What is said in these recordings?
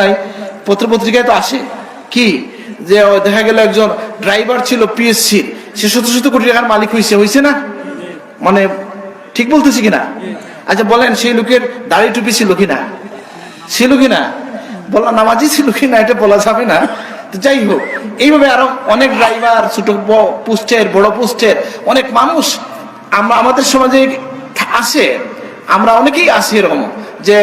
নাই। পত্রপত্রিকায় তো আসে। কি? যে দেখা গেল একজন ড্রাইভার ছিল পিএসসি সে শত শত কোটি টাকার মালিক হয়েছে হয়েছে না? মানে ঠিক বলতেছি কিনা? আচ্ছা বলেন, সেই লোকের দাড়ি টুপি ছিল কিনা? ছিল কিনা? বলা নামাজি ছিল কিনা? এটা বলা যাবে না। তো যাই হোক, এইভাবে আরও অনেক ড্রাইভার ছোট পোস্টের, বড় পোস্টের, অনেক মানুষ আমরা, আমাদের সমাজে আসে। আমরা অনেকেই আছি এরকম, যে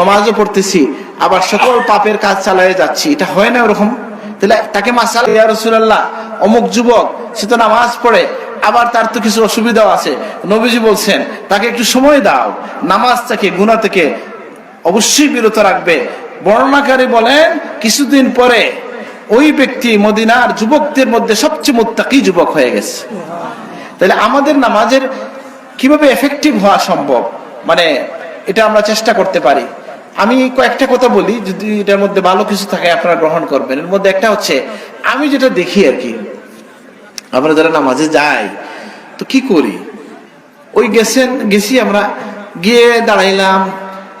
নমাজও পড়তেছি আবার সকল পাপের কাজ চালিয়ে যাচ্ছি। এটা হয় না ওরকম? তাহলে তাকে মাসাল ইয়া রসুল্লাহ অমুক যুবক, সে তো নামাজ পড়ে, আবার তার তো কিছু অসুবিধাও আছে। নবীজি বলছেন, তাকে একটু সময় দাও। নামাজ থেকে গুণা থেকে অবশ্যই বিরত রাখবে। বর্ণনাকারী বলেন, কিছুদিন পরে ওই ব্যক্তি মদিনার যুবকদের মধ্যে সবচেয়ে মোত্তাকি যুবক হয়ে গেছে। তাহলে আমাদের নামাজের কীভাবে এফেক্টিভ হওয়া সম্ভব? মানে এটা আমরা চেষ্টা করতে পারি। আমি কয়েকটা কথা বলি, যদি এটার মধ্যে ভালো কিছু থাকে আপনারা গ্রহণ করবেন। এর মধ্যে একটা হচ্ছে, আমি যেটা দেখি আর কি, আমরা যারা নামাজে যাই, তো কি করি? ওই গেছেন, গেছি আমরা, গিয়ে দাঁড়াইলাম।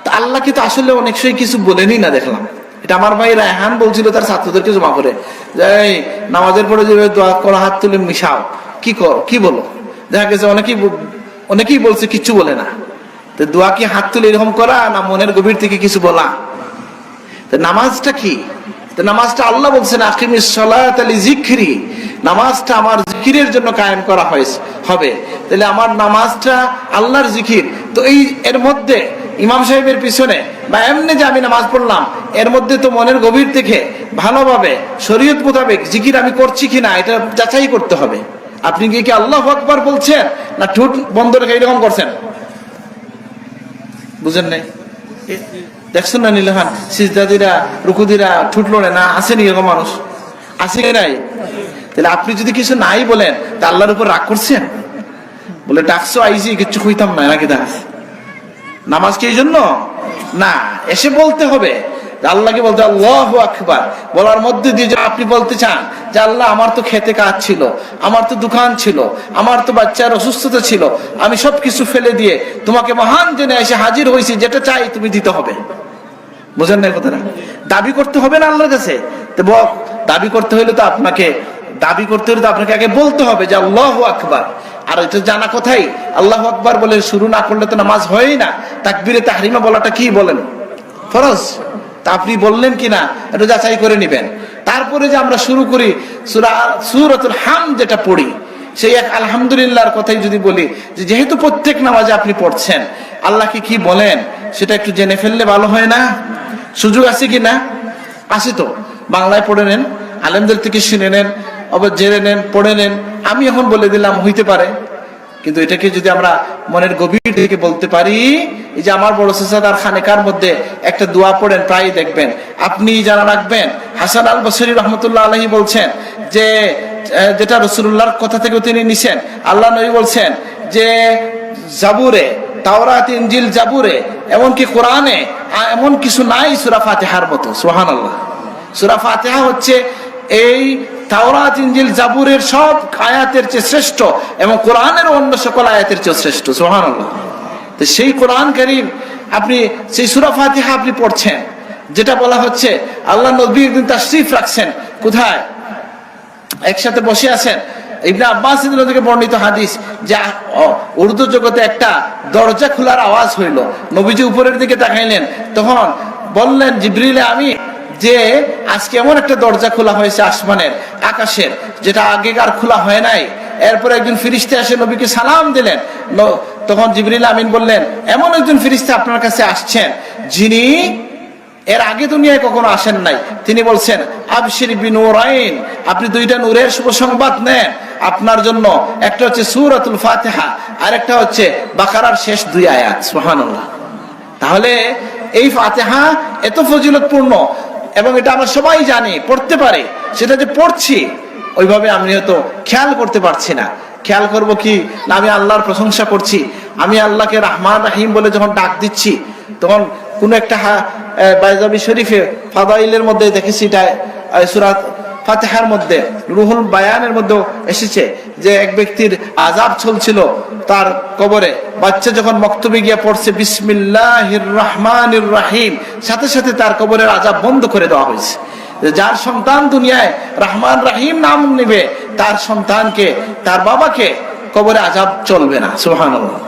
তা আল্লাহকে তো আসলে অনেক সময় কিছু বলেনি না দেখলাম। এটা আমার ভাই রায়হান বলছিল, তার ছাত্রদেরকে জমা করে, যে নামাজের পরে যে দোয়া করো, হাত তুলে মিশাও। কি কর, কি বলো? দেখা গেছে, অনেকেই অনেকেই বলছে, কিচ্ছু বলে না। তো দোয়া কি হাত তুলে এরকম করা না মনের গভীর থেকে কিছু বলা? নামাজটা কি? নামাজটা আল্লাহ বলছেন সলাত আলী জিক্রি নামাজটা আমার জিকিরের জন্য কায়েম করা হয়েছে, হবে। তাহলে আমার নামাজটা আল্লাহর জিকির তো এই এর মধ্যে ইমাম সাহেবের পিছনে বা এমনি যে আমি নামাজ পড়লাম, এর মধ্যে তো মনের গভীর থেকে ভালোভাবে শরীয়ত মোতাবেক জিকির আমি করছি কিনা, এটা যাচাই করতে হবে। আপনি কি কি আল্লাহ আকবার বলছেন না ঠোঁট বন্ধ রেখে এরকম করছেন? বুঝেন নাই? দেখছেন না নীলহান? সিজদাদিরা, রুকুদিরা ঠুটলো না না আসেনি এরকম মানুষ? আসে কি নাই? তাহলে আপনি যদি কিছু নাই বলেন, তা আল্লাহর উপর রাগ করছেন? বলে, ডাকছো, আইজি, কিচ্ছু কইতাম না নাকি দাস নামাজ কি এই জন্য? না, এসে বলতে হবে। আল্লাহকে বলতে আল্লাহ আকবার। বলার মধ্যে দিয়ে যে আপনি বলতে চান যে আল্লাহ আমার তো খেতে কাজ ছিল, আমার তো দোকান ছিল, আমার তো বাচ্চার অসুস্থতা ছিল, আমি সব কিছু ফেলে দিয়ে তোমাকে মহান জেনে এসে হাজির হয়েছি, যেটা চাই তুমি দিতে হবে। বুঝেন না এই কথাটা? দাবি করতে হবে না আল্লাহর কাছে? তো দাবি করতে হলে তো আপনাকে, দাবি করতে হলে তো আপনাকে আগে বলতে হবে যে আল্লাহ আকবার। আর এটা জানা কথাই, আল্লাহ আকবার বলে শুরু না করলে তো নামাজ হয়ই না। তাকবিরে তাহরিমা বলাটা কি বলেন? ফরজ? তা আপনি বললেন কিনা এটা যাচাই করে নেবেন। তারপরে যে আমরা শুরু করি, সুরা সুরতুল হাম যেটা পড়ি, সেই এক আলহামদুলিল্লাহর কথাই যদি বলি, যে যেহেতু প্রত্যেক নামাজে আপনি পড়ছেন আল্লাহকে কি বলেন, সেটা একটু জেনে ফেললে ভালো হয় না? সুযোগ আছে কি না? আছে তো। বাংলায় পড়ে নেন, আলেমদের থেকে শুনে নেন আবার জেনে নেন, পড়ে নেন। আমি এখন বলে দিলাম, হইতে পারে। কিন্তু এটাকে যদি আমরা মনের গভীর থেকে বলতে পারি, এই যে আমার বড় সেসাদার খানেকার মধ্যে একটা দোয়া পড়েন প্রায় দেখবেন। আপনি জানা রাখবেন, হাসান আল বসরি রহমতুল্লাহ আলহী বলছেন যে যেটা রসুল্লাহর কথা থেকে তিনি নিছেন, আল্লাহ নবী বলছেন যে, জাবুরে, তাওরাত, ইনজিল, জাবুরে, এমনকি কোরআনে এমন কিছু নাই সুরা ফাতিহার মতো সোহান আল্লাহ সুরা ফাতিহা হচ্ছে এই তাওরাত, ইনজিল, জাবুরের সব আয়াতের চেয়ে শ্রেষ্ঠ এবং কোরআনের অন্য সকল আয়াতের চেয়ে শ্রেষ্ঠ সোহান তো সেই কোরআন করিম আপনি, সেই সুরা ফাতিহা আপনি পড়ছেন, যেটা বলা হচ্ছে, আল্লাহ নবী একদিন তাশরিফ রাখছেন, কোথায়? একসাথে বসে আছেন, ইবনে আব্বাস থেকে বর্ণিত হাদিস যে উর্দু জগতে একটা দরজা খোলার আওয়াজ হইল। নবীজি উপরের দিকে তাকাইলেন, তখন বললেন, জিব্রিলে আমি যে আজকে এমন একটা দরজা খোলা হয়েছে আসমানের, আকাশের, যেটা আগেকার খোলা হয় নাই। এরপর একজন ফিরিস্তে আসে নবীকে সালাম দিলেন। তখন জিবরিল আমিন বললেন, এমন একজন ফিরিস্তে আপনার কাছে আসছেন, যিনি এর আগে দুনিয়ায় কখনো আসেন নাই। তিনি বলছেন, আবশির বিনুরাইন, আপনি দুইটা নূরের শুভ সংবাদ নেন। আপনার জন্য একটা হচ্ছে সূরাতুল ফাতেহা আর একটা হচ্ছে বাকারার শেষ দুই আয়াত। সুবহানাল্লাহ। তাহলে এই ফাতেহা এত ফজিলতপূর্ণ এবং এটা আমরা সবাই জানি, পড়তে পারে। সেটা যে পড়ছি, ওইভাবে আমি হয়তো খেয়াল করতে পারছি না। খেয়াল করব কি, না, আমি আল্লাহর প্রশংসা করছি। আমি আল্লাহকে রাহমান রাহিম বলে যখন ডাক দিচ্ছি, তখন কোনো একটা বাইজাবি শরীফে ফাদাইলের মধ্যে দেখেছি এটা সুরাত ফাতেহার মধ্যে, রুহুল বায়ানের মধ্যে এসেছে যে এক ব্যক্তির আজাব চলছিল তার কবরে। বাচ্চা যখন মক্তবে গিয়ে পড়ছে, বিসমিল্লাহির রহমানির রাহিম, সাথে সাথে তার কবরের আজাব বন্ধ করে দেওয়া হয়েছে। যার সন্তান দুনিয়ায় রহমান রাহিম নাম নিবে, তার সন্তানকে, তার বাবাকে কবরে আজাব চলবে না, সুবহানাল্লাহ।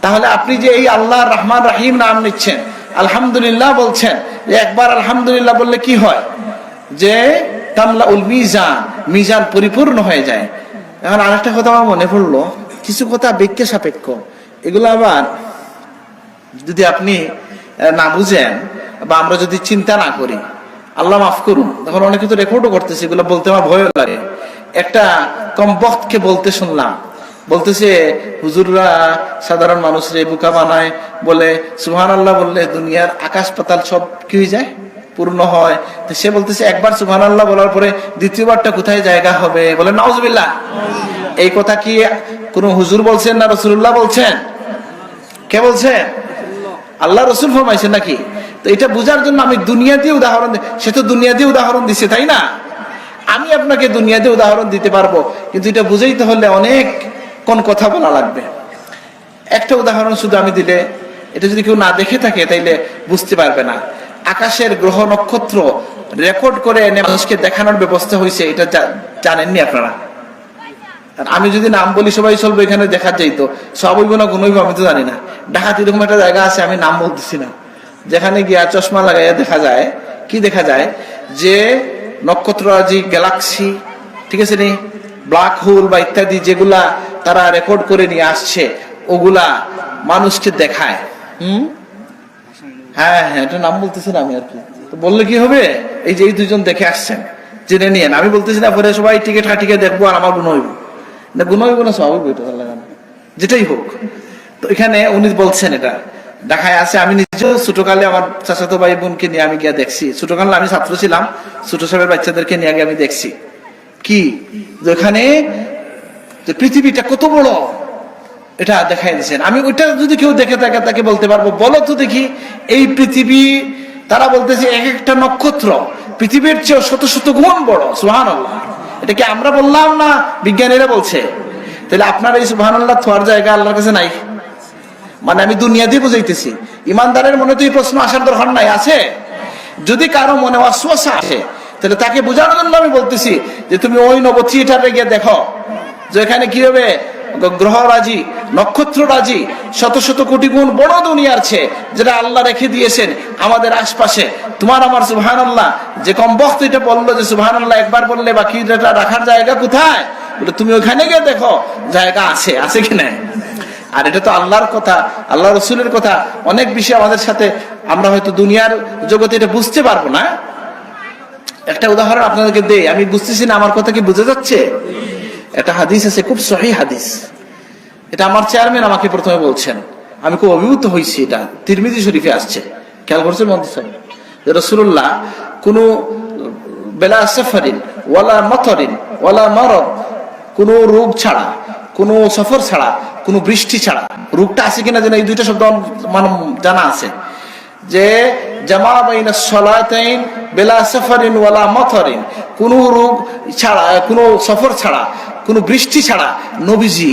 তাহলে আপনি যে এই আল্লাহ রহমান রাহিম নাম নিচ্ছেন, আলহামদুলিল্লাহ বলছেন যে একবার আলহামদুলিল্লাহ বললে কি হয়? যে তামলা উল মিজান মিজান পরিপূর্ণ হয়ে যায়। এখন আরেকটা কথা আমার মনে পড়ল, কিছু কথা ব্যাখ্যা সাপেক্ষ। এগুলো আবার যদি আপনি না বুঝেন বা আমরা যদি চিন্তা না করি, আল্লাহ মাফ করুন, তখন অনেকে তো রেকর্ডও করতেছে, এগুলো বলতে আমার ভয় লাগে। একটা কমবক্তকে বলতে শুনলাম, বলতেছে, হুজুররা সাধারণ মানুষরে বুকা বানায় বলে সুহান আল্লাহ বললে দুনিয়ার আকাশ পাতাল সব কি হয়ে যায়? পূর্ণ হয়। সে বলতেছে, একবার সুহান আল্লাহ বলার পরে দ্বিতীয়বারটা কোথায় জায়গা হবে? বলে নওয়াজবিল্লাহ এই কথা কি কোন হুজুর বলছেন না রসুল্লাহ বলছেন? কে বলছেন আল্লাহ রসুল ফরমাইছেন নাকি? তো এটা বোঝার জন্য আমি দুনিয়া দিয়ে উদাহরণ সে তো দুনিয়া দিয়ে উদাহরণ দিছে, তাই না? আমি আপনাকে দুনিয়া দিয়ে উদাহরণ দিতে পারব, কিন্তু এটা বুঝাইতে হলে অনেক কোন কথা বলা লাগবে। একটা উদাহরণ শুধু আমি দিলে, এটা যদি কেউ না দেখে থাকে, তাইলে বুঝতে পারবে না। আকাশের গ্রহ নক্ষত্র রেকর্ড করে এনে মানুষকে দেখানোর ব্যবস্থা হয়েছে, এটা জানেননি আপনারা? আমি যদি নাম বলি, সবাই চলবো এখানে দেখা যাইতো সব হইব না গুণ আমি তো জানি না। ডাকাত এরকম একটা জায়গা আছে, আমি নাম বলতেছি না। যেখানে গিয়া চশমা লাগাইয়া দেখা যায়, কি দেখা যায়? যে নক্ষত্ররাজি গ্যালাক্সি ঠিক আছে নি? ব্ল্যাক হোল বা ইত্যাদি যেগুলা তারা রেকর্ড করে নিয়ে আসছে, ওগুলা মানুষকে দেখায়। হুম? হ্যাঁ হ্যাঁ এটা নাম বলতেছি না আমি আর কি। তো বললে কি হবে? এই যে এই দুজন দেখে আসছেন, জেনে নিয়েন। আমি বলতেছি না, পরে সবাই টিকে ঠাটিকে দেখব আর আমার গুণ হইব না গুণ হইব না হইতো তাহলে কেন? যেটাই হোক। তো এখানে উনি বলছেন এটা। দেখায় আছে, আমি নিজেও ছোটকালে আমার চাচাতো ভাই বোনকে নিয়ে আমি গিয়ে দেখছি। ছোটকালে আমি ছাত্র ছিলাম, ছোট সাহেবের বাচ্চাদেরকে নিয়ে গিয়ে আমি দেখছি। কি? যে ওখানে যে পৃথিবীটা কত বড়! এটা দেখাই দিচ্ছেন আমি ওইটা যদি কেউ দেখে থাকে, তাকে বলতে পারব। বলো তো দেখি, এই পৃথিবী, তারা বলতেছে এক একটা নক্ষত্র পৃথিবীর চেয়ে শত শত গুণ বড় সুহান এটা কি আমরা বললাম না বিজ্ঞানীরা বলছে? তাহলে আপনার এই সুহান আল্লাহ থোয়ার জায়গা আল্লাহর কাছে নাই? মানে আমি দুনিয়া দিয়ে বুঝাইতেছি। ইমানদারের মনে তো এই প্রশ্ন আসার দরকার নাই, আছে? যদি কারও মনে অশ্বাসা আসে, তাহলে তাকে বোঝানোর জন্য আমি বলতেছি যে তুমি ওই নব থিয়েটারে গিয়ে দেখো, যে এখানে কি হবে? গ্রহ রাজি নক্ষত্র রাজি। শত শত কোটি গুণ বড় দুনিয়ার চেয়ে যেটা আল্লাহ রেখে দিয়েছেন আমাদের আশপাশে। তোমার আমার সুবহান আল্লাহ যে কম বক্ত এটা বলল যে সুবহান আল্লাহ একবার বললে বাকি এটা রাখার জায়গা কোথায়? তুমি ওখানে গিয়ে দেখো, জায়গা আছে। আছে কি না আর এটা তো আল্লাহর কথা আল্লাহ রসুলের কথা। অনেক বিষয় আমাদের সাথে আমরা হয়তো দুনিয়ার জগতে এটা বুঝতে পারব না। একটা উদাহরণ আপনাদেরকে দেই। আমি বুঝতেছি না, আমার কথা কি বুঝে যাচ্ছে? একটা হাদিস আছে, খুব সহি হাদিস। এটা আমার চেয়ারম্যান আমাকে প্রথমে বলছেন। আমি খুব অভিভূত হয়েছি এটা। তিরমিজি শরীফে আসছে। খেয়াল করছেন মন্ত্রী সাহেব? রসুল্লাহ কোন বেলা সফরিন, ওয়ালা মথরিন ওয়ালা মরদ, কোন রোগ ছাড়া, কোন সফর ছাড়া, কোন বৃষ্টি ছাড়া, রোগটা আছে কিনা যেন এই দুইটা শব্দ মানে জানা আছে। যে জামা বাইনা সলাতাইন, বেলা সফরিন, ওয়ালা মথরিন কোন রোগ ছাড়া, কোন সফর ছাড়া, কোন বৃষ্টি ছাড়া নবীজি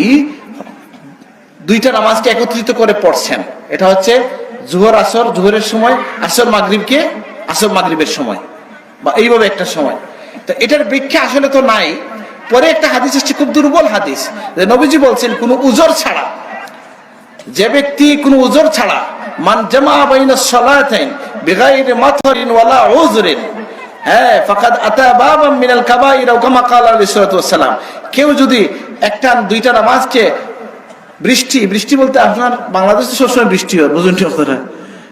দুইটা নামাজকে একত্রিত করে পড়ছেন। এটা হচ্ছে জুহর আসর, জুহরের সময়, আসর মাগরিবকে আসর মাগরিবের সময়, বা এইভাবে একটা সময়। তো এটার ব্যাখ্যা আসলে তো নাই। পরে একটা হাদিস আসছে, খুব দুর্বল হাদিস। যে নবীজি বলছেন, কোনো উজর ছাড়া, যে ব্যক্তি কোনো উজর ছাড়া, মান জামা বাইনা সালাতাইন বিগাইরি মাথরিন ওয়ালা উজরিন হ্যাঁ ফাকাদ আতা বাবা মিনাল কাবাইর কামা ক্বালা আলাইহিস ওয়াসসালাম কেউ যদি একটা দুইটা নামাজকে বৃষ্টি বৃষ্টি বলতে আপনার বাংলাদেশে সবসময় বৃষ্টি হয়, বুঝুন আপনারা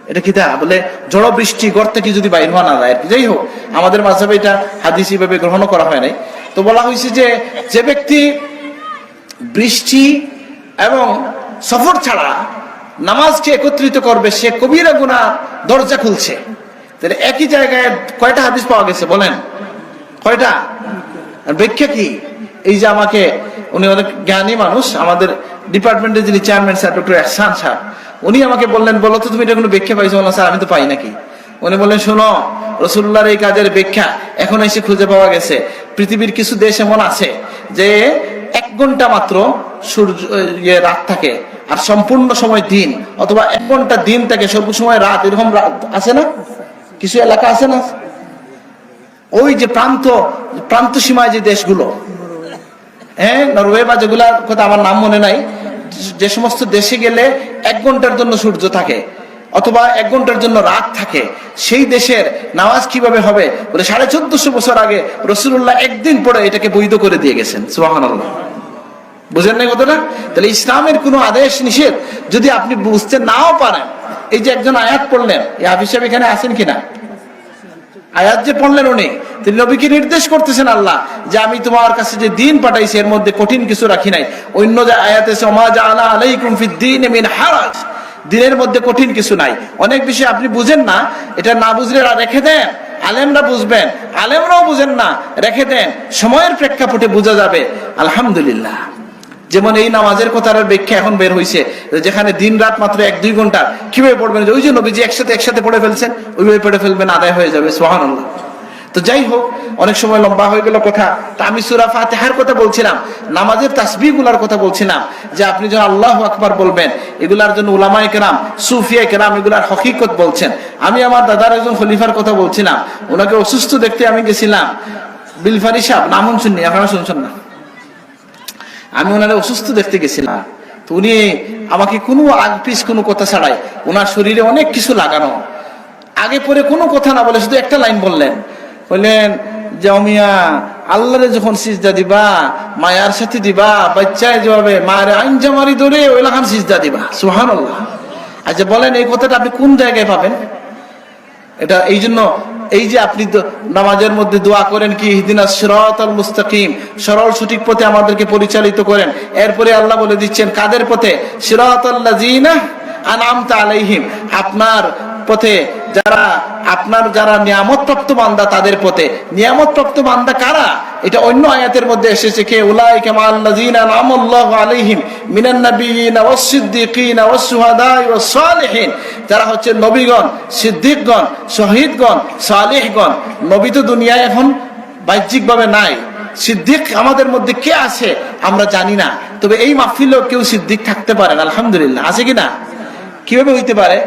এটা কি তা? বলে ঝড় বৃষ্টি গড় থেকে যদি বাইর হওয়া না যায় যাই হোক, আমাদের মাঝে এটা হাদিস হিসেবে গ্রহণ করা হয় নাই। তো বলা হয়েছে যে যে ব্যক্তি বৃষ্টি এবং সফর ছাড়া নামাজকে একত্রিত করবে, সে কবিরা গুনা দরজা খুলছে। তাহলে একই জায়গায় কয়টা হাদিস পাওয়া গেছে, বলেন? কয়টা? ব্যাখ্যা কি? এই যে আমাকে উনি অনেক জ্ঞানী মানুষ। আমাদের ডিপার্টমেন্টের যিনি chairman sir doctor Ehsan sir, উনি আমাকে বললেন, বলো তো, তুমি এটা কোনো ব্যাখ্যা পাইছো? বললাম, স্যার, আমি তো পাই নাকি। উনি বললেন, শোনো রসুল্লার এই কাজের ব্যাখ্যা এখন এসে খুঁজে পাওয়া গেছে। পৃথিবীর কিছু দেশ এমন আছে যে এক ঘণ্টা মাত্র সূর্য ইয়ে রাত থাকে আর সম্পূর্ণ সময় দিন অথবা এক ঘণ্টা দিন থাকে। সর্ব সময় রাত, এরকম রাত আছে না? কিছু এলাকা আছে না? ওই যে প্রান্ত প্রান্ত সীমায় যে দেশগুলো হ্যাঁ নরওয়ে বা যেগুলার কথা আমার নাম মনে নাই। যে সমস্ত দেশে গেলে এক ঘণ্টার জন্য সূর্য থাকে, অথবা এক ঘণ্টার জন্য রাত থাকে, সেই দেশের নামাজ কীভাবে হবে? বলে সাড়ে চোদ্দশো বছর আগে রসুল্লাহ একদিন পরে এটাকে বৈধ করে দিয়ে গেছেন। সুবাহান বুঝেন নাই কথাটা? তাহলে ইসলামের কোনো আদেশ নিষেধ যদি আপনি বুঝতে নাও পারেন। এই যে একজন আয়াত পড়লেন, এই হাফিজ সাহেব এখানে আছেন কিনা? আয়াত যে পড়লেন উনি, তিনি নবীকে নির্দেশ করতেছেন আল্লাহ যে আমি তোমার কাছে যে দিন পাঠাইছি, এর মধ্যে কঠিন কিছু রাখি নাই। অন্য যে আয়াতে সমা জাআলা আলাইকুম মিন হারাজ দিনের মধ্যে কঠিন কিছু নাই। অনেক বিষয় আপনি বুঝেন না, এটা না বুঝলে রেখে দেন। আলেমরা বুঝবেন, আলেমরাও বুঝেন না, রেখে দেন। সময়ের প্রেক্ষাপটে বোঝা যাবে। আলহামদুলিল্লাহ। যেমন এই নামাজের কথার ব্যাখ্যা এখন বের হয়েছে যেখানে দিন রাত মাত্র এক, দুই ঘণ্টা, কীভাবে পড়বেন? ওই যে নবীজি একসাথে একসাথে পড়ে ফেলছেন, ওইভাবে পড়ে ফেলবেন, আদায় হয়ে যাবে সোহান তো যাই হোক, অনেক সময় লম্বা হয়ে গেল কথা, তা আমি সুরা ফাতেহার কথা বলছিলাম, নামাজের তাসবি গুলার কথা বলছিলাম, যে আপনি যখন আল্লাহ আকবার বলবেন, এগুলার জন্য উলামাই কেরাম, সুফিয়া কেরাম এগুলার হকিকত বলছেন। আমি আমার দাদার একজন খলিফার কথা বলছিলাম, ওনাকে অসুস্থ দেখতে আমি গেছিলাম, বিলফারি সাহেব নাম শুননি, আপনারা শুনছেন না। আমি ওনারে অসুস্থ দেখতে গেছিলাম। তো উনি আমাকে কোনো পিস কোনো কথা ছাড়াই ওনার শরীরে অনেক কিছু লাগানো। আগে পরে কোনো কথা না বলে শুধু একটা লাইন বললেন। বললেন যে অমিয়া আল্লাহরে যখন সিজদা দিবা, মায়ার সাথে দিবা, বাচ্চায় যেভাবে মায়ের আইন জামারি ধরে ওই লাখান সিজদা দিবা। সুহান আল্লাহ আচ্ছা বলেন এই কথাটা আপনি কোন জায়গায় পাবেন? এটা এই জন্য এই যে আপনি তো নামাজের মধ্যে দোয়া করেন কি? হিদিনা সিরাত মুস্তাকিম। সরল সঠিক পথে আমাদেরকে পরিচালিত করেন। এরপরে আল্লাহ বলে দিচ্ছেন, কাদের পথে? সিরাত আল্লাযিনা আনআমতা আলাইহিম। আপনার পথে যারা, আপনার যারা নিয়ামত প্রাপ্ত বান্দা তাদের পথে। নিয়ামত প্রাপ্ত বান্দা কারা? এটা অন্য আয়াতের মধ্যে এসেছে কে? উলাইকা মাআল্লাযিনা আনআমাল্লাহু আলাইহিম মিনান নাবিয়িনা ওয়াস সিদ্দিকিনা ওয়াস শুহাদাই ওয়াস সালিহিন যারা হচ্ছে নবীগণ, সিদ্দিকগণ, শহীদগণ, সালেহগণ, নবী তো দুনিয়ায় এখন বাহ্যিকভাবে নাই। সিদ্দিক আমাদের মধ্যে কে আছে? আমরা জানি না। তবে এই মাহফিলেও কেউ সিদ্দিক থাকতে পারেন আলহামদুলিল্লাহ। আছে কি না? কীভাবে হইতে পারে?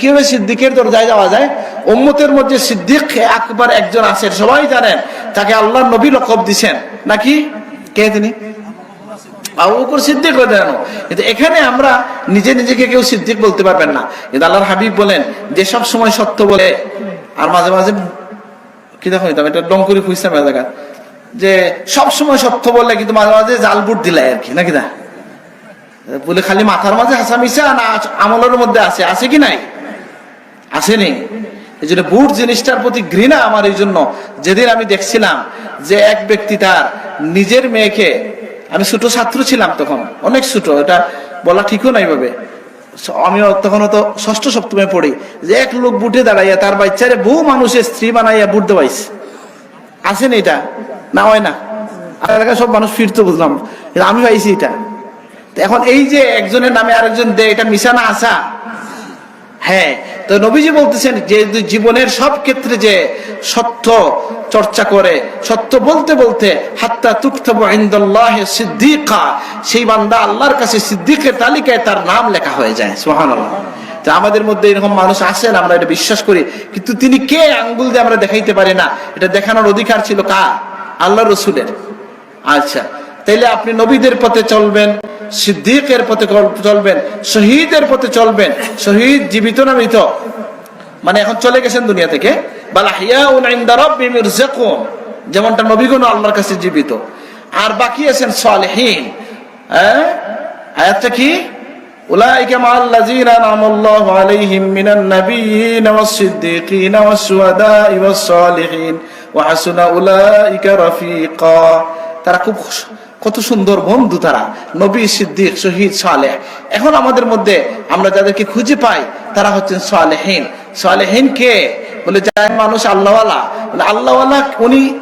কীভাবে সিদ্দিকের দরজায় যাওয়া যায়? উম্মতের মধ্যে সিদ্দিক আকবর একজন আছেন সবাই জানেন, তাকে আল্লাহ নবী লকব দিছেন। নাকি? কে তিনি? এখানে আমরা নিজে নিজেকে কেউ সিদ্দিক বলতে পারবেন না। কিন্তু আল্লাহর হাবিব বলেন, যে সব সময় সত্য বলে, আর মাঝে মাঝে কি দেখো এটা? ডঙ্করি খুঁজতাম জায়গা যে সব সময় সত্য বললে কিন্তু মাঝে মাঝে জাল বুট দিলাই আর কি, নাকি না? বলে খালি মাথার মাঝে হাসা মিশা না আমলের মধ্যে আছে? আছে কি নাই? আসেনি এই জন্য বুট জিনিসটার প্রতি ঘৃণা আমার এই জন্য। যেদিন আমি দেখছিলাম যে এক ব্যক্তি তার নিজের মেয়েকে, আমি ছোট ছাত্র ছিলাম তখন, অনেক ছোট, এটা বলা ঠিকও নাই ভাবে। আমি তখন তো ষষ্ঠ সপ্তমে পড়ি, যে এক লোক বুটে দাঁড়াইয়া তার বাচ্চারে বহু মানুষের স্ত্রী বানাইয়া বুট দেওয়াইছে। আসেনি এটা? না হয় না। আর সব মানুষ ফিরতো বুঝলাম। আমি পাইছি এটা। এখন এই যে একজনের নামে আরেকজন দেয়, এটা মিশানা আসা হ্যাঁ তো নবীজি বলতেছেন যে জীবনের সব ক্ষেত্রে যে সত্য চর্চা করে, সত্য বলতে বলতে, হাত্তা সিদ্দিকা, সেই বান্দা আল্লাহর কাছে সিদ্দিকের তালিকায় তার নাম লেখা হয়ে যায়, সুবহানাল্লাহ। তা আমাদের মধ্যে এরকম মানুষ আছেন, আমরা এটা বিশ্বাস করি, কিন্তু তিনি কে আঙ্গুল দিয়ে আমরা দেখাইতে পারি না? এটা দেখানোর অধিকার ছিল কার? আল্লাহ রসুলের। আচ্ছা তাইলে আপনি নবীদের পথে চলবেন সিদ্দিকের পথে চলবেন শহীদের পথে চলবেন শহীদ জীবিত না মৃত মানে এখন চলে গেছেন দুনিয়া থেকে যেমনটা নবীগণ আল্লাহর কাছে জীবিত আর বাকি আছেন সালেহীন হ্যাঁ আয়াতটা কি أولئك مع الذين أنعم الله عليهم من النبيين والصديقين والشهداء والصالحين وحسن أولئك رفيقا তারা খুব কত সুন্দর বন্ধু তারা। নবী সিদ্দিক, শহীদ, সালেহ। এখন আমাদের মধ্যে আমরা যাদেরকে খুঁজে পাই, তারা হচ্ছেন সালেহীন। সালেহীন কে? বলে, যার মানুষ আল্লাহওয়ালা। বলে, আল্লাহওয়ালা উনি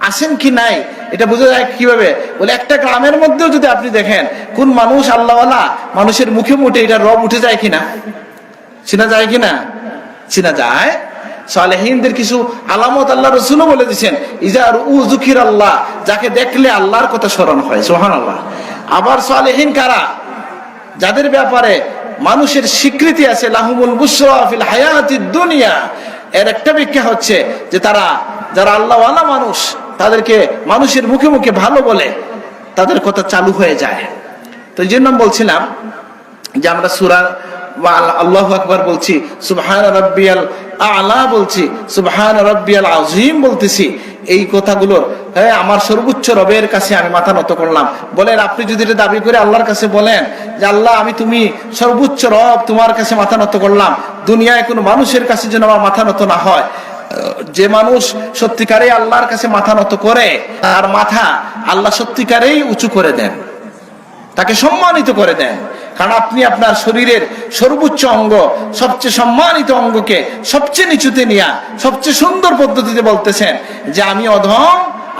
আসেন কি নাই? এটা বোঝা যায় কীভাবে? বলে, একটা গ্রামের মধ্যেও যদি আপনি দেখেন, কোন মানুষ আল্লাহওয়ালা, মানুষের মুখে মুখে এটা রব উঠে যায় কিনা? চিনা যায় কিনা? চিনা যায়? সালেহিনদের কিছু আলামত আল্লাহ রসুলও বলে দিচ্ছেন ইজার আল্লাহ যাকে দেখলে আল্লাহর কথা স্মরণ হয় সোহান আল্লাহ আবার সালেহীন কারা? যাদের ব্যাপারে মানুষের স্বীকৃতি আছে, লাহুমুল বুসরাফিল হায়াতি দুনিয়া। এর একটা ব্যাখ্যা হচ্ছে যে তারা, যারা আল্লাহওয়ালা মানুষ, তাদেরকে মানুষের মুখে মুখে ভালো বলে, তাদের কথা চালু হয়ে যায়। তো এই জন্য বলছিলাম যে আমরা সুরা আল্লাহ বলছি, সুবহান রব্বিয়াল আলা বলছি, সুবহান রব্বিয়াল আজিম বলতেছি। এই হ্যাঁ আমার সর্বোচ্চ রবের কাছে আমি মাথা নত করলাম। বলেন, আপনি যদি এটা দাবি করে আল্লাহর কাছে বলেন যে, আল্লাহ, আমি তুমি সর্বোচ্চ রব তোমার কাছে মাথা নত করলাম। দুনিয়ায় কোনো মানুষের কাছে যেন আমার মাথা নত না হয়। যে মানুষ সত্যিকারে আল্লাহর কাছে মাথা নত করে, তার মাথা আল্লাহ সত্যিকারেই উঁচু করে দেন। তাকে সম্মানিত করে দেন। কারণ আপনি আপনার শরীরের সর্বোচ্চ অঙ্গ, সবচেয়ে সম্মানিত অঙ্গকে সবচেয়ে নিচুতে নিয়ে, সবচেয়ে সুন্দর পদ্ধতিতে বলতেছেন যে আমি অধম,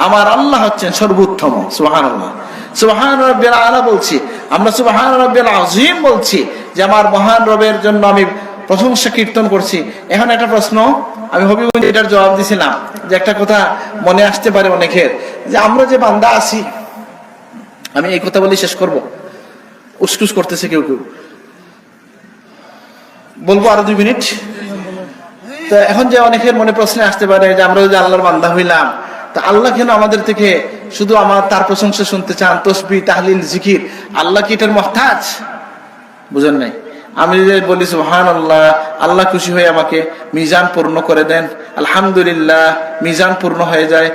আমার আল্লাহ হচ্ছেন সর্বোত্তম। সুহান আল্লাহ সুবাহান রব্বের আলা বলছি। আমরা সুবাহান রব্বের আজিম বলছি যে আমার মহান রবের জন্য আমি প্রশংসা কীর্তন করছি। এখন একটা প্রশ্ন, আমি হবিগঞ্জ এটার জবাব দিছিলাম যে একটা কথা মনে আসতে পারে অনেকের, যে আমরা যে বান্দা আছি, আমি এই কথা বলি শেষ করব। উসকুস করতেছে কেউ কেউ। বলব আরও দুই মিনিট। তো এখন যে অনেকের মনে প্রশ্ন আসতে পারে যে আমরা যদি আল্লাহর বান্দা হইলাম, তা আল্লাহ কেন আমাদের থেকে শুধু আমার তার প্রশংসা শুনতে চান? তসবি, তাহলিল, জিকির, আল্লাহ কি এটার মহতাজ? বুঝেন নাই। আমি যদি বলি সুহান আল্লাহ আল্লাহ খুশি হয়ে আমাকে মিজান পূর্ণ করে দেন। আলহামদুলিল্লাহ, মিজান পূর্ণ হয়ে যায়।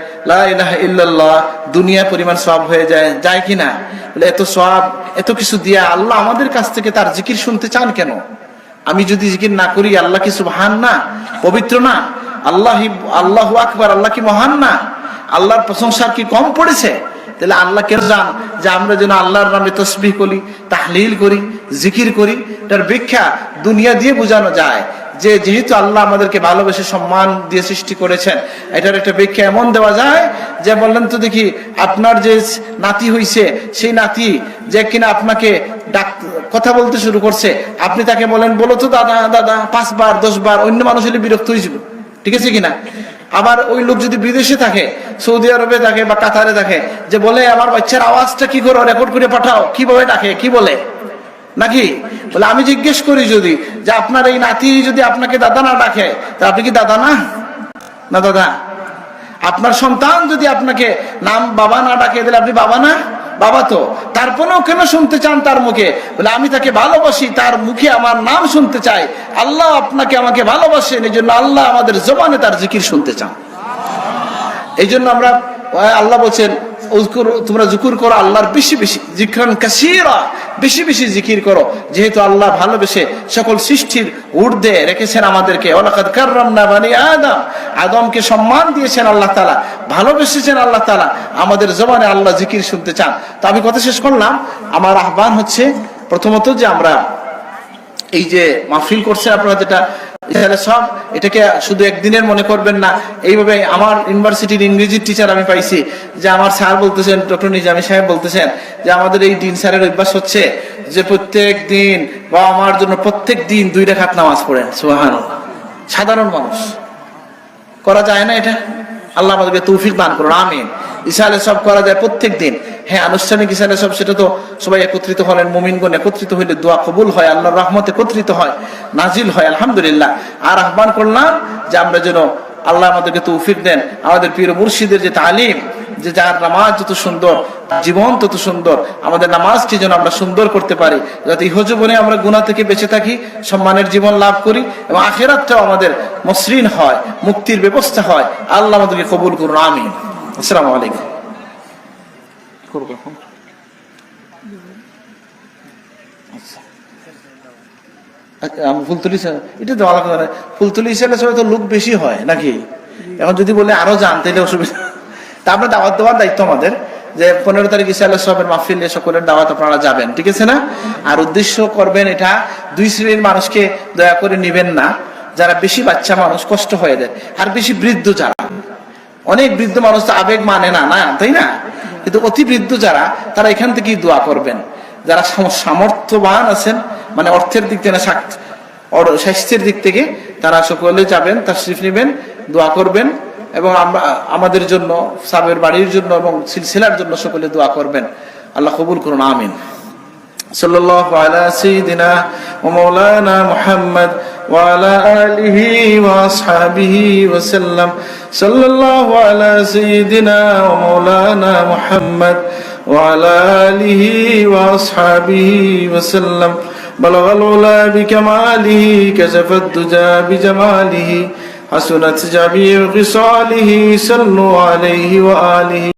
ইল্লাল্লাহ দুনিয়া পরিমাণ সব হয়ে যায়। যায় কি না? এত সব এত কিছু দিয়া আল্লাহ আমাদের কাছ থেকে তার জিকির শুনতে চান কেন? আমি যদি জিকির না করি, আল্লাহ কি সুবহান না? পবিত্র না? আল্লাহ আল্লাহ আকবার, আল্লাহ কি মহান না? আল্লাহর প্রশংসার কি কম পড়েছে? তাহলে আল্লাহ কেন জান যে আমরা যেন আল্লাহর নামে তসবিহ করি, তাহলিল করি, জিকির করি? তার ব্যাখ্যা দুনিয়া দিয়ে বোঝানো যায় যে যেহেতু আল্লাহ আমাদেরকে ভালোবেসে সম্মান দিয়ে সৃষ্টি করেছেন, এটার একটা ব্যাখ্যা এমন দেওয়া যায় যে বললেন তো দেখি আপনার যে নাতি হইছে, সেই নাতি যে কিনা আপনাকে ডাক, কথা বলতে শুরু করছে, আপনি তাকে বলেন, বলো তো দাদা দাদা, পাঁচবার, দশবার অন্য মানুষ হলে বিরক্ত হয়ে যাবে। ঠিক আছে কিনা? আবার ওই লোক যদি বিদেশে থাকে, সৌদি আরবে থাকে বা কাতারে থাকে, যে বলে, আমার বাচ্চার আওয়াজটা কি করো রেকর্ড করে পাঠাও। কীভাবে ডাকে, কি বলে? নাকি? বলে, আমি জিজ্ঞেস করি যদি, যে আপনার এই নাতি যদি আপনাকে দাদা না ডাকে, তা আপনি কি দাদা না? না দাদা। আপনার সন্তান যদি আপনাকে নাম বাবা না ডাকে দিলে আপনি বাবা না? বাবা তো। তারপরেও কেন শুনতে চান তার মুখে? বলে, আমি তাকে ভালোবাসি, তার মুখে আমার নাম শুনতে চাই। আল্লাহ আপনাকে আমাকে ভালোবাসেন এই জন্য আল্লাহ আমাদের জবানে তার জিকির শুনতে চান। এই জন্য আমরা, আল্লাহ বলছেন তোমরা জুকুর করো আল্লাহর বেশি বেশি। জিক্রান কাসিরা বেশি বেশি জিকির করো। যেহেতু আল্লাহ ভালোবেসে সকল সৃষ্টির ঊর্ধ্বে রেখেছেন আমাদেরকে। আদম। আদমকে সম্মান দিয়েছেন আল্লাহ তালা ভালোবেসেছেন আল্লাহ তালা আমাদের জবানে আল্লাহ জিকির শুনতে চান। তো আমি কথা শেষ করলাম। আমার আহ্বান হচ্ছে প্রথমত যে আমরা এই যে মাহফিল করছে আপনারা যেটা এখানে সব এটাকে শুধু একদিনের মনে করবেন না। এইভাবে আমার ইউনিভার্সিটির ইংরেজির টিচার আমি পাইছি, যে আমার স্যার বলতেছেন ডক্টর নিজামী সাহেব বলতেছেন, যে আমাদের এই দিন স্যারের অভ্যাস হচ্ছে যে প্রত্যেক দিন বা আমার জন্য প্রত্যেক দিন দুই রেখাত নামাজ পড়েন সুহান সাধারণ মানুষ। করা যায় না এটা? আল্লাহ আমাদেরকে তৌফিক দান করুন, আমিন। ইসালে সব করা যায় প্রত্যেক দিন। হ্যাঁ আনুষ্ঠানিক ইসালে সব সেটা তো সবাই একত্রিত হলেন, মোমিনগণ একত্রিত হইলে দোয়া কবুল হয়, আল্লাহর রহমত একত্রিত হয়, নাজিল হয়, আলহামদুলিল্লাহ। আর আহ্বান করলাম যে আমরা যেন আল্লাহ আমাদেরকে তৌফিক দেন, আমাদের প্রিয় মুর্শিদের যে তালিম, যে যার নামাজ যত সুন্দর, জীবন তত সুন্দর, আমাদের নামাজকে যেন আমরা সুন্দর করতে পারি, যাতে ইহজীবনে আমরা গুণা থেকে বেঁচে থাকি, সম্মানের জীবন লাভ করি, এবং আখেরাতটাও আমাদের মসৃণ হয়, মুক্তির ব্যবস্থা হয়। আল্লাহ আমাদেরকে কবুল করুন আমি আসসালামু আলাইকুম। করব এখন। আচ্ছা, এটা তো কথা তো বেশি হয় নাকি? এখন যদি বলে আরও অসুবিধা। তা আমরা দাওয়াত দেওয়ার দায়িত্ব আমাদের যে পনেরো তারিখ সবের সকলের দাওয়াত আপনারা যাবেন ঠিক আছে না? আর উদ্দেশ্য করবেন এটা দুই শ্রেণির মানুষকে দয়া করে নিবেন না। যারা বেশি বাচ্চা মানুষ কষ্ট হয়ে যায়। আর বেশি বৃদ্ধ যারা অনেক বৃদ্ধ মানুষ তো আবেগ মানে না না? তাই না? কিন্তু অতি বৃদ্ধ যারা, তারা এখান থেকেই দোয়া করবেন। যারা সামর্থ্যবান আছেন মানে অর্থের দিক থেকে স্বাস্থ্যের দিক থেকে, তারা সকলে যাবেন তার শ্রীফ নেবেন, দোয়া করবেন এবং আমরা আমাদের জন্য, সাবের বাড়ির জন্য এবং সিলসিলার জন্য সকলে দোয়া করবেন। আল্লাহ কবুল করুন, আমিন। সাল্লাহ আলা সঈদিনা মৌলানা মোহাম্মদ وعلى آله وأصحابه وسلم. صلى الله على سيدنا ومولانا محمد وعلى آله وأصحابه وسلم. بلغ العلا بكماله كشف الدجى بجماله حسنت جميع خصاله صلوا عليه وآله